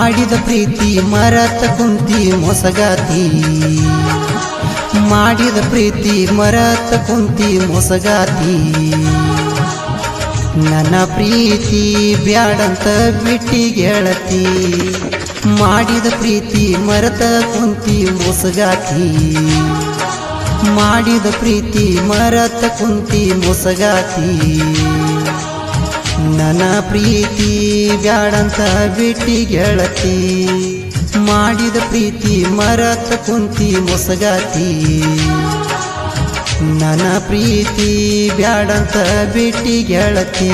ಮಾಡಿದ ಪ್ರೀತಿ, ಮರತ ಕುಂತಿ, ಮೊಸಗಾತಿ. ಮಾಡಿದ ಪ್ರೀತಿ, ಮರತ ಕುಂತಿ, ಮೊಸಗಾತಿ. ನನ್ನ ಪ್ರೀತಿ ಬ್ಯಾಡಂತ ಬಿಟ್ಟಿ ಗೆಳತಿ ಮಾಡಿದ ಪ್ರೀತಿ, ಮರತ ಕುಂತಿ, ಮೊಸಗಾತಿ. ಮಾಡಿದ ಪ್ರೀತಿ, ಮರತ ಕುಂತಿ, ಮೊಸಗಾತಿ. ನನ್ನ ಪ್ರೀತಿ ಬ್ಯಾಡಂತ ಬಿಟ್ಟಿ ಗೆಳತಿ. ಮಾಡಿದ ಪ್ರೀತಿ ಮರತ ಕುಂತಿ ಮೊಸಗಾತಿ. ನನ್ನ ಪ್ರೀತಿ ಬ್ಯಾಡಂತ ಬಿಟ್ಟಿ ಗೆಳತಿ.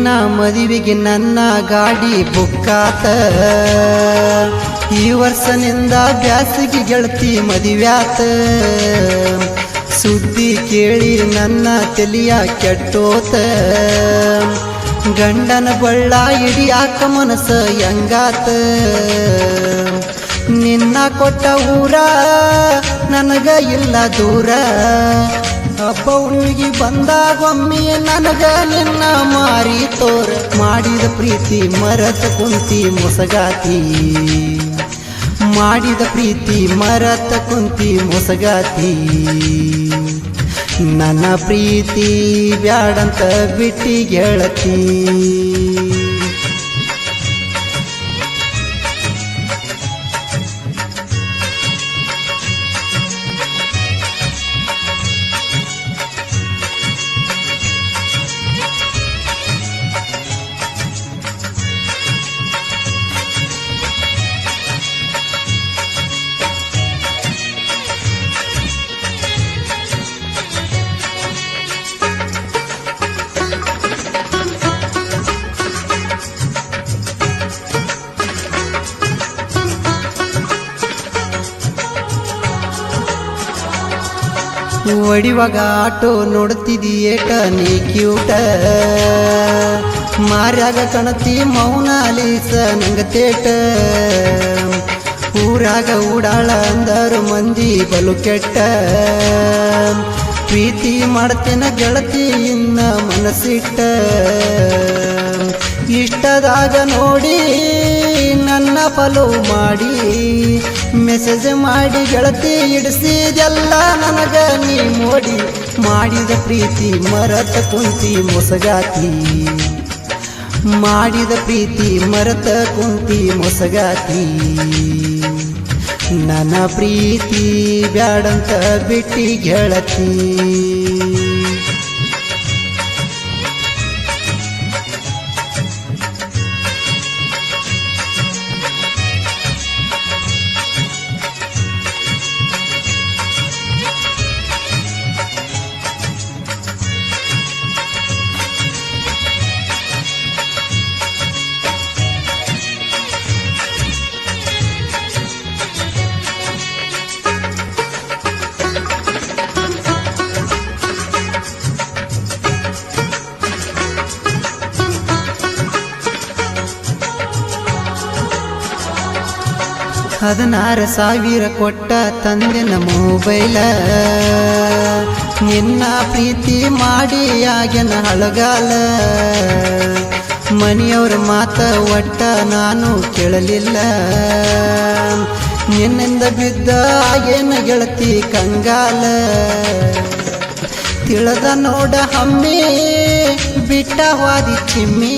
ನಿನ್ನ ಮದುವೆಗೆ ನನ್ನ ಗಾಡಿ ಬುಕ್ಕಾತ. ಈ ವರ್ಷನಿಂದ ಬ್ಯಾಸಿಗೆ ಗೆಳತಿ ಮದುವ್ಯಾತ. ಸುದ್ದಿ ಕೇಳಿ ನನ್ನ ತಲಿಯ ಕೆಟ್ಟೋತ. ಗಂಡನ ಬಳ್ಳ ಇಡಿಯಾಕ ಮನಸ ಹೆಂಗಾತ. ನಿನ್ನ ಕೊಟ್ಟ ಊರ ನನಗ ಇಲ್ಲ ದೂರ. ಹಬ್ಬ ಹುಡುಗಿ ಬಂದಾಗೊಮ್ಮೆ ನನಗ ನಿನ್ನ ಮಾರಿ ತೋರ ಮಾಡಿದ ಪ್ರೀತಿ ಮರತ ಕುಂತಿ ಮೊಸಗಾತಿ. ಮಾಡಿದ ಪ್ರೀತಿ ಮರತ ಕುಂತಿ ಮೊಸಗಾತಿ. ನನ್ನ ಪ್ರೀತಿ ಬ್ಯಾಡಂತ ಬಿಟ್ಟಿ ಗೆಳತಿ. ಒಡಿವಾಗ ಆಟೋ ನೋಡ್ತಿದೀಯೇಟ ನೀ ಕ್ಯೂಟ ಮಾರ್ಯಾಗ ಕಣತಿ ಮೌನಾಲೀಸ ನಂಗ ತೇಟ. ಊರಾಗ ಊಡಾಳ ಅಂದರು ಮಂದಿ ಬಲು ಕೆಟ್ಟ. ಪ್ರೀತಿ ಮಾಡ್ತೇನ ಗೆಳತಿ ಇನ್ನ ಮನಸ್ಸಿಟ್ಟ. ಇಷ್ಟದಾಗ ನೋಡಿ ಫಲೋ ಮಾಡಿ ಮೆಸೇಜ್ ಮಾಡಿ ಗೆಳತಿ ಇಡಿಸಿದೆಲ್ಲ ನನಗ ನೀ ಮೋಡಿ ಮಾಡಿದ ಪ್ರೀತಿ ಮರತ ಕುಂತಿ ಮೊಸಗಾತಿ. ಮಾಡಿದ ಪ್ರೀತಿ ಮರತ ಕುಂತಿ ಮೊಸಗಾತಿ. ನನ್ನ ಪ್ರೀತಿ ಬ್ಯಾಡಂತ ಬಿಟ್ಟಿ ಗೆಳತಿ. ಹದಿನಾರು ಸಾವಿರ ಕೊಟ್ಟ ತಂದೆನ ಮೊಬೈಲ ನಿನ್ನ ಪ್ರೀತಿ ಮಾಡಿ ಆಗ್ಯನ ಹಳಗಾಲ. ಮನೆಯವ್ರ ಮಾತ ಒಟ್ಟ ನಾನು ಕೇಳಲಿಲ್ಲ. ನಿನ್ನಿಂದ ಬಿದ್ದ ಆಗೇನ ಗೆಳತಿ ಕಂಗಾಲ. ತಿಳದ ನೋಡ ಹಮ್ಮಿ, ಬಿಟ್ಟ ವಾದಿ ಚಿಮ್ಮಿ.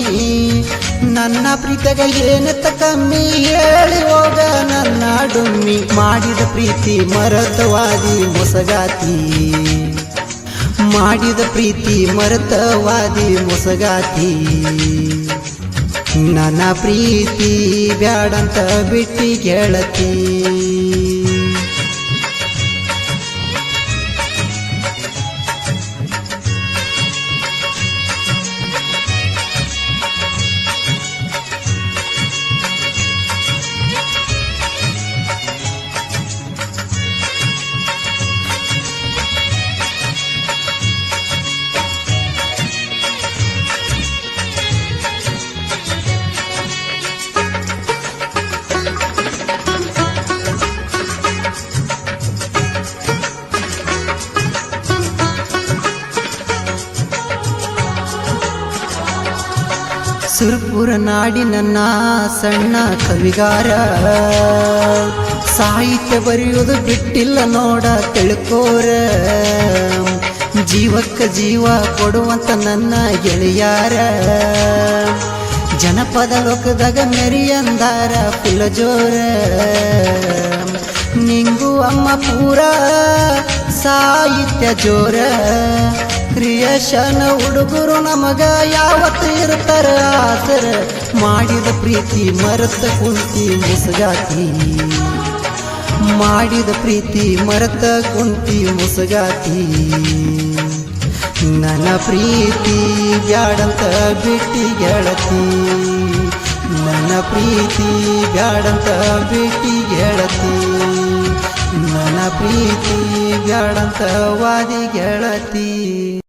ನನ್ನ ಪ್ರೀತಗ ಏನತ್ತ ಕಮ್ಮಿ ಹೇಳಿ ಹೋಗ. ನನ್ನ ಡುಮ್ಮಿ ಮಾಡಿದ ಪ್ರೀತಿ ಮರತವಾದಿ ಮೊಸಗಾತಿ. ಮಾಡಿದ ಪ್ರೀತಿ ಮರತವಾದಿ ಮೊಸಗಾತಿ. ನನ್ನ ಪ್ರೀತಿ ಬ್ಯಾಡಂತ ಬಿಟ್ಟಿ ಗೆಳತಿ ಸುರ್ಪುರ ನಾಡಿ ನನ್ನ ಸಣ್ಣ ಕವಿಗಾರ. ಸಾಹಿತ್ಯ ಬರೆಯೋದು ಬಿಟ್ಟಿಲ್ಲ ನೋಡ ತಿಳ್ಕೋರ. ಜೀವಕ್ಕ ಜೀವ ಕೊಡುವಂತ ನನ್ನ ಗೆಳೆಯಾರ. ಜನಪದ ಲೋಕದಾಗ ಮೆರಿಯಂದಾರ ಪುಲಜೋರ ಜೋರ ನಿಂಗು ಅಮ್ಮ ಪೂರ ಸಾಹಿತ್ಯ ಜೋರ. ಕ್ರಿಯೇಷನ್ ಹುಡುಗರು ನಮಗ ಯಾವತ್ತು ಇರ್ತಾರ ಆಸರ. ಮಾಡಿದ ಪ್ರೀತಿ ಮರತ ಕುಂತಿ ಮುಸಗಾತಿ. ಮಾಡಿದ ಪ್ರೀತಿ ಮರತ ಕುಂತಿ ಮುಸಗಾತಿ. ನನ್ನ ಪ್ರೀತಿ ಬ್ಯಾಡಂತ ಬಿಟ್ಟಿ ಗೆಳತಿ. ನನ್ನ ಪ್ರೀತಿ ಬ್ಯಾಡಂತ ಬಿಟ್ಟಿ ಗೆಳತಿ. ನನ್ನ ಪ್ರೀತಿ ಬ್ಯಾಡಂತ ವಾದಿ ಗೆಳತಿ.